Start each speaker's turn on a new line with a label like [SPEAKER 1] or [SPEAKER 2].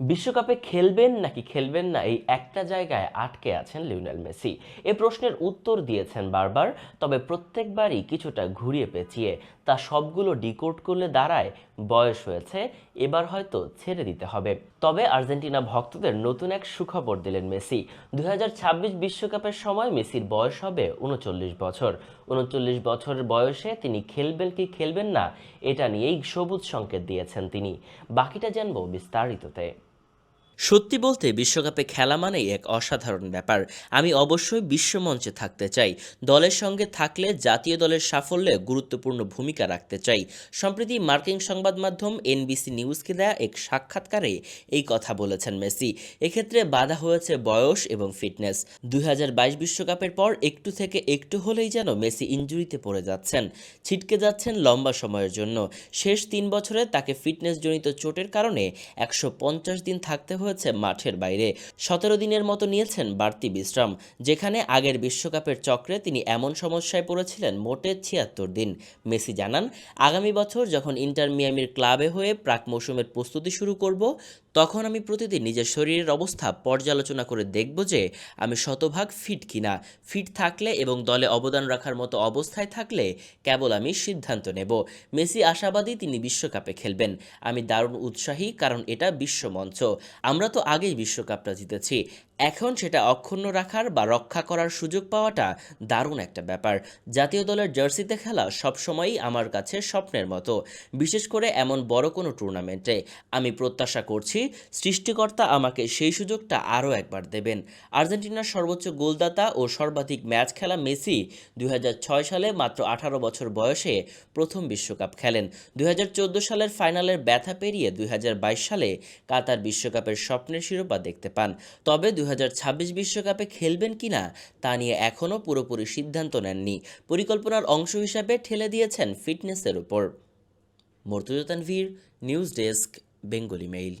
[SPEAKER 1] বিশ্বকাপে খেলবেন নাকি খেলবেন না এই একটা জায়গায় আটকে আছেন লিওনেল মেসি? এ প্রশ্নের উত্তর দিয়েছেন বারবার, তবে প্রত্যেকবারই কিছুটা ঘুরিয়ে পেঁচিয়ে তা সবগুলো ডিকোড করলে দাঁড়ায়, বয়স হয়েছে, এবার হয়তো ছেড়ে দিতে হবে। তবে আর্জেন্টিনা ভক্তদের নতুন এক সুখবর দিলেন মেসি। দুই বিশ্বকাপের সময় মেসির বয়স হবে উনচল্লিশ বছর। উনচল্লিশ বছরের বয়সে তিনি খেলবেন কি খেলবেন না, এটা নিয়েই সবুজ সংকেত দিয়েছেন তিনি। বাকিটা জানব বিস্তারিততে। সত্যি বলতে বিশ্বকাপে খেলা মানেই এক অসাধারণ ব্যাপার। আমি অবশ্যই বিশ্বমঞ্চে থাকতে চাই। দলের সঙ্গে থাকলে জাতীয় দলের সাফল্যে গুরুত্বপূর্ণ ভূমিকা রাখতে চাই। সম্প্রতি মার্কিন সংবাদ মাধ্যম এনবিসি নিউজকে দেয়া এক সাক্ষাৎকারে এই কথা বলেছেন মেসি। এক্ষেত্রে বাধা হয়েছে বয়স এবং ফিটনেস। দুই বিশ্বকাপের পর একটু থেকে একটু হলেই যেন মেসি ইঞ্জুরিতে পড়ে যাচ্ছেন। ছিটকে যাচ্ছেন লম্বা সময়ের জন্য। শেষ তিন বছরে তাকে ফিটনেসজনিত চোটের কারণে একশো পঞ্চাশ দিন থাকতে মাঠের বাইরে। সতেরো দিনের মতো নিয়েছেন বাড়তি বিশ্রাম, যেখানে আগের বিশ্বকাপের চক্রে তিনি এমন সমস্যায় পড়েছিলেন মোটে ছিয়াত্তর দিন। মেসি জানান, আগামী বছর যখন ইন্টার মিয়ামির ক্লাবে হয়ে প্রাক মৌসুমের প্রস্তুতি শুরু করব, তখন আমি প্রতিদিন নিজের শরীরের অবস্থা পর্যালোচনা করে দেখব যে আমি শতভাগ ফিট কিনা। ফিট থাকলে এবং দলে অবদান রাখার মতো অবস্থায় থাকলে কেবল আমি সিদ্ধান্ত নেব। মেসি আশাবাদী তিনি বিশ্বকাপে খেলবেন। আমি দারুণ উৎসাহী, কারণ এটা বিশ্বমঞ্চ আমরা তো আগেই বিশ্বকাপটা জিতেছি। এখন সেটা অক্ষুণ্ণ রাখার বা রক্ষা করার সুযোগ পাওয়াটা দারুণ একটা ব্যাপার। জাতীয় দলের জার্সিতে খেলা সবসময়ই আমার কাছে স্বপ্নের মতো। বিশেষ করে এমন বড় কোনো টুর্নামেন্টে আমি প্রত্যাশা করছি, সৃষ্টিকর্তা আমাকে সেই সুযোগটা আরও একবার দেবেন। আর্জেন্টিনার সর্বোচ্চ গোলদাতা ও সর্বাধিক ম্যাচ খেলা মেসি দুই হাজার ছয় সালে মাত্র আঠারো বছর বয়সে প্রথম বিশ্বকাপ খেলেন। দুই হাজার চোদ্দ সালের ফাইনালের ব্যথা পেরিয়ে দুই হাজার বাইশ সালে কাতার বিশ্বকাপের স্বপ্নের শিরোপা দেখতে পান। তবে বিশ্বকাপে খেলবেন কিনা তা নিয়ে এখনও পুরোপুরি সিদ্ধান্ত নেননি। পরিকল্পনার অংশ হিসাবে ঠেলে দিয়েছেন ফিটনেসের উপর। Mortuza Tanvir, news desk, Bengali Mail.